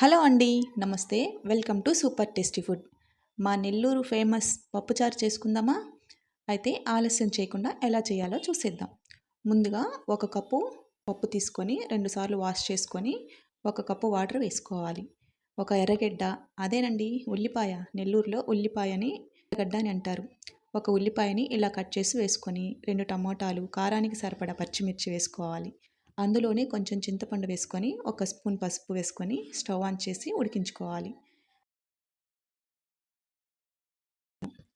Hello అండి నమస్తే. Welcome to super tasty food. మా నెల్లూరు ఫేమస్ పప్పుచారు చేసుకుందామా? అయితే ఆలస్యం చేయకుండా ఎలా చేయాలో చూసేద్దాం. ముందుగా ఒక కప్పు పప్పు తీసుకొని రెండుసార్లు వాష్ చేసుకొని ఒక కప్పు వాటర్ వేసుకోవాలి. ఒక ఎర్రగడ్డ అదేనండి ఉల్లిపాయ నెల్లూరులో ఉల్లిపాయని ఎర్రగడ్డ అని అంటారు. ఒక ఉల్లిపాయని ఇలా కట్ చేసి వేసుకొని రెండు టమోటాలు కారానికి సరిపడా పచ్చిమిర్చి వేసుకోవాలి. అందులోనే కొంచెం చింతపండు వేసుకొని ఒక స్పూన్ పసుపు వేసుకొని స్టవ్ ఆన్ చేసి ఉడికించుకోవాలి.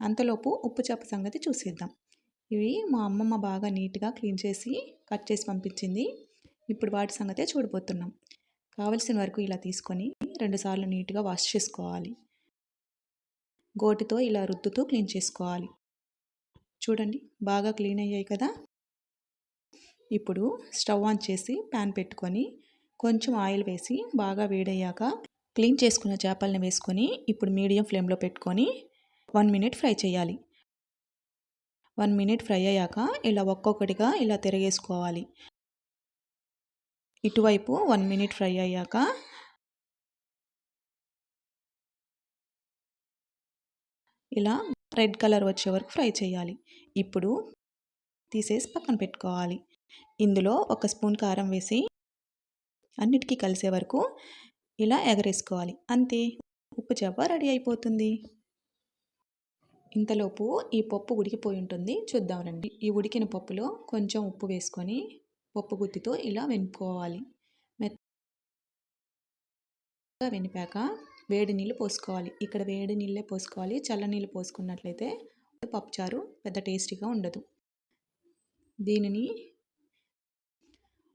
అంతలోపు ఉప్పు చేప సంగతి చూసేద్దాం. ఇవి మా అమ్మమ్మ బాగా నీట్గా క్లీన్ చేసి కట్ చేసి పంపించింది. ఇప్పుడు వాటి సంగతే చూడబోతున్నాం. కావలసిన వరకు ఇలా తీసుకొని రెండుసార్లు నీట్గా వాష్ చేసుకోవాలి. గోటితో ఇలా రుద్దుతూ క్లీన్ చేసుకోవాలి. చూడండి బాగా క్లీన్ అయ్యాయి కదా? ఇప్పుడు స్టవ్ ఆన్ చేసి ప్యాన్ పెట్టుకొని కొంచెం ఆయిల్ వేసి బాగా వేడయ్యాక క్లీన్ చేసుకున్న చేపలను వేసుకొని ఇప్పుడు మీడియం ఫ్లేమ్లో పెట్టుకొని వన్ మినిట్ ఫ్రై చేయాలి. వన్ మినిట్ ఫ్రై అయ్యాక ఇలా ఒక్కొక్కటిగా ఇలా తిరగేసుకోవాలి. ఇటువైపు వన్ మినిట్ ఫ్రై అయ్యాక ఇలా రెడ్ కలర్ వచ్చే వరకు ఫ్రై చేయాలి. ఇప్పుడు తీసేసి పక్కన పెట్టుకోవాలి. ఇందులో ఒక స్పూన్ కారం వేసి అన్నిటికీ కలిసే వరకు ఇలా ఎగరేసుకోవాలి. అంతే. ఉప్పు చేప రెడీ అయిపోతుంది. ఇంతలోపు ఈ పప్పు ఉడికిపోయి ఉంటుంది. చూద్దాం రండి. ఈ ఉడికిన పప్పులో కొంచెం ఉప్పు వేసుకొని పప్పు గుత్తితో ఇలా వెనుకోవాలి మెత్తగా వెనిపాక వేడి నీళ్ళు పోసుకోవాలి. ఇక్కడ వేడి నీళ్ళే పోసుకోవాలి. చల్ల నీళ్ళు పోసుకున్నట్లయితే పప్పుచారు పెద్ద టేస్టీగా ఉండదు. దీనిని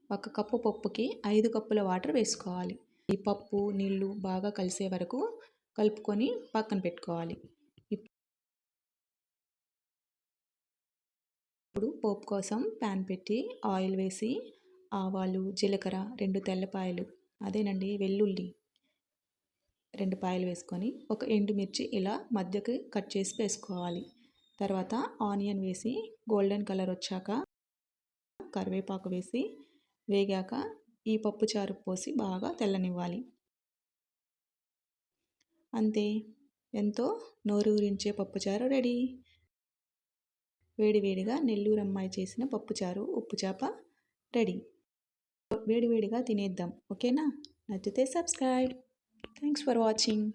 ఒక కప్పు పప్పుకి ఐదు కప్పుల వాటర్ వేసుకోవాలి. ఈ పప్పు నీళ్ళు బాగా కలిసే వరకు కలుపుకొని పక్కన పెట్టుకోవాలి. ఇప్పుడు పోపు కోసం ప్యాన్ పెట్టి ఆయిల్ వేసి ఆవాలు జీలకర్ర రెండు తెల్లపాయలు అదేనండి వెల్లుల్లి రెండు పాయలు వేసుకొని ఒక ఎండుమిర్చి ఇలా మధ్యకి కట్ చేసి వేసుకోవాలి. తర్వాత ఆనియన్ వేసి గోల్డెన్ కలర్ వచ్చాక కరివేపాకు వేసి వేగాక ఈ పప్పుచారు పోసి బాగా తెల్లనివ్వాలి. అంతే. ఎంతో నోరూరించే పప్పుచారు రెడీ. వేడివేడిగా నెల్లూరు అమ్మాయి చేసిన పప్పుచారు ఉప్పు చేప రెడీ. వేడివేడిగా తినేద్దాం. ఓకేనా? నచ్చితే సబ్స్క్రైబ్. Thanks for watching.